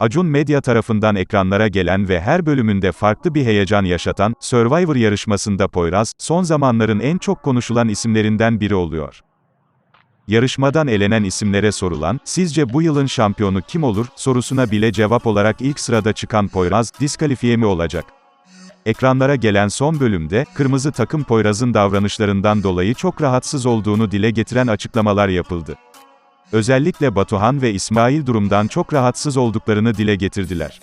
Acun Medya tarafından ekranlara gelen ve her bölümünde farklı bir heyecan yaşatan, Survivor yarışmasında Poyraz, son zamanların en çok konuşulan isimlerinden biri oluyor. Yarışmadan elenen isimlere sorulan, sizce bu yılın şampiyonu kim olur, sorusuna bile cevap olarak ilk sırada çıkan Poyraz, diskalifiye mi olacak? Ekranlara gelen son bölümde, kırmızı takım Poyraz'ın davranışlarından dolayı çok rahatsız olduğunu dile getiren açıklamalar yapıldı. Özellikle Batuhan ve İsmail durumdan çok rahatsız olduklarını dile getirdiler.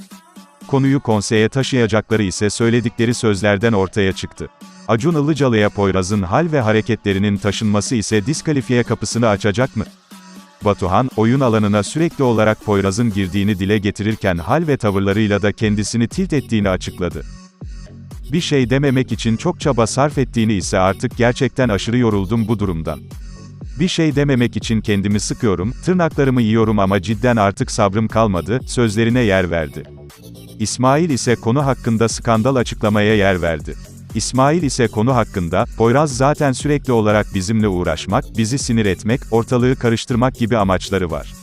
Konuyu konseye taşıyacakları ise söyledikleri sözlerden ortaya çıktı. Acun Ilıcalı'ya Poyraz'ın hal ve hareketlerinin taşınması ise diskalifiye kapısını açacak mı? Batuhan, oyun alanına sürekli olarak Poyraz'ın girdiğini dile getirirken hal ve tavırlarıyla da kendisini tilt ettiğini açıkladı. Bir şey dememek için çok çaba sarf ettiğini ise artık gerçekten aşırı yoruldum bu durumdan. Bir şey dememek için kendimi sıkıyorum, tırnaklarımı yiyorum ama cidden artık sabrım kalmadı, sözlerine yer verdi. İsmail ise konu hakkında skandal açıklamaya yer verdi. İsmail ise konu hakkında, Poyraz zaten sürekli olarak bizimle uğraşmak, bizi sinir etmek, ortalığı karıştırmak gibi amaçları var.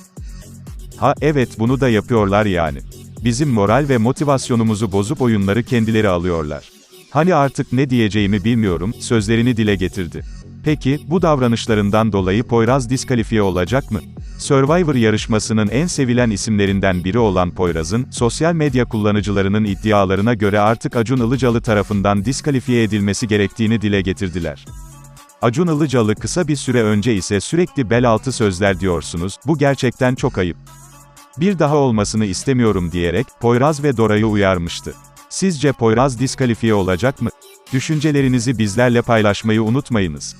Ha evet bunu da yapıyorlar yani. Bizim moral ve motivasyonumuzu bozup oyunları kendileri alıyorlar. Hani artık ne diyeceğimi bilmiyorum, sözlerini dile getirdi. Peki, bu davranışlarından dolayı Poyraz diskalifiye olacak mı? Survivor yarışmasının en sevilen isimlerinden biri olan Poyraz'ın, sosyal medya kullanıcılarının iddialarına göre artık Acun Ilıcalı tarafından diskalifiye edilmesi gerektiğini dile getirdiler. Acun Ilıcalı kısa bir süre önce ise sürekli bel altı sözler diyorsunuz, bu gerçekten çok ayıp. Bir daha olmasını istemiyorum diyerek, Poyraz ve Dora'yı uyarmıştı. Sizce Poyraz diskalifiye olacak mı? Düşüncelerinizi bizlerle paylaşmayı unutmayınız.